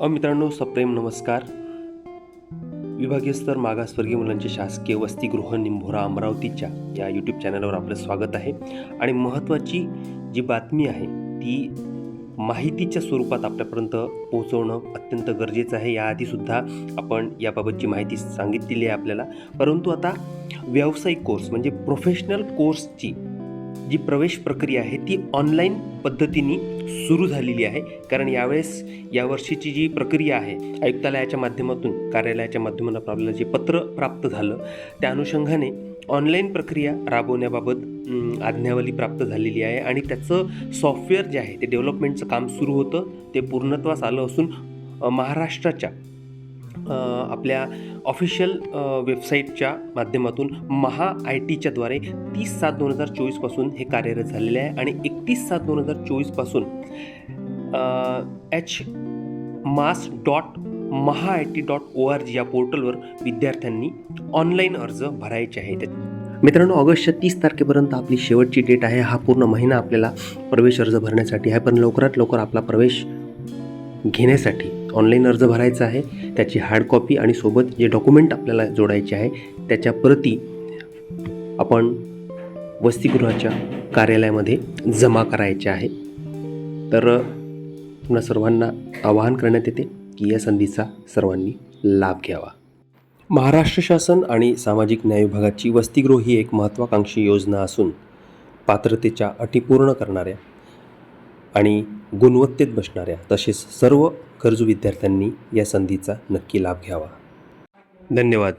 अ मित्रांनो सप्रेम नमस्कार. विभागीय स्तर मागासवर्गीय मुलांचे शासकीय वसतिगृह निंभोरा अमरावतीच्या या यूट्यूब चॅनलवर आपलं स्वागत आहे. आणि महत्त्वाची जी बातमी आहे ती माहितीच्या स्वरूपात आपल्यापर्यंत पोहोचवणं अत्यंत गरजेचं आहे. याआधीसुद्धा आपण याबाबतची माहिती सांगितलेली आहे आपल्याला. परंतु आता व्यावसायिक कोर्स म्हणजे प्रोफेशनल कोर्सची जी प्रवेश प्रक्रिया आहे ती ऑनलाईन पद्धतीने सुरू झालेली आहे. कारण यावेळेस यावर्षीची जी प्रक्रिया आहे आयुक्तालयाच्या माध्यमातून कार्यालयाच्या माध्यमातून आपल्याला जे पत्र प्राप्त झालं त्या अनुषंगाने ऑनलाईन प्रक्रिया राबवण्याबाबत आज्ञावली प्राप्त झालेली आहे. आणि त्याचं सॉफ्टवेअर जे आहे ते डेव्हलपमेंटचं काम सुरू होतं. ते पूर्णत्वास आलं असून महाराष्ट्राच्या आपल्या ऑफिशियल वेबसाईटच्या माध्यमातून महा आय टीच्याद्वारे तीस सात दोन हजार चोवीसपासून हे कार्यरत झालेले आहे आणि एकतीस सात दोन हजार चोवीसपासून H mas dot Maha I T dot O R G या पोर्टलवर विद्यार्थ्यांनी ऑनलाईन अर्ज भरायचे आहेत. मित्रांनो ऑगस्टच्या तीस तारखेपर्यंत आपली शेवटची डेट आहे. हा पूर्ण महिना आपल्याला प्रवेश अर्ज भरण्यासाठी आहे पण लवकरात लवकर आपला प्रवेश घेण्यासाठी ऑनलाईन अर्ज भरायचा आहे. त्याची हार्ड कॉपी आणि सोबत जे डॉक्युमेंट आपल्याला जोडायचे आहे त्याच्या प्रती आपण वसतिगृहाच्या कार्यालयामध्ये जमा करायचे आहे. तर पुन्हा सर्वांना आवाहन करण्यात येते की या संधीचा सर्वांनी लाभ घ्यावा. महाराष्ट्र शासन आणि सामाजिक न्याय विभागाची वसतिगृह ही एक महत्त्वाकांक्षी योजना असून पात्रतेच्या अटी पूर्ण करणाऱ्या आणि गुणवत्तेत बसणाऱ्या तसेच सर्व गरजू विद्यार्थ्यांनी या संधीचा नक्की लाभ घ्यावा. धन्यवाद.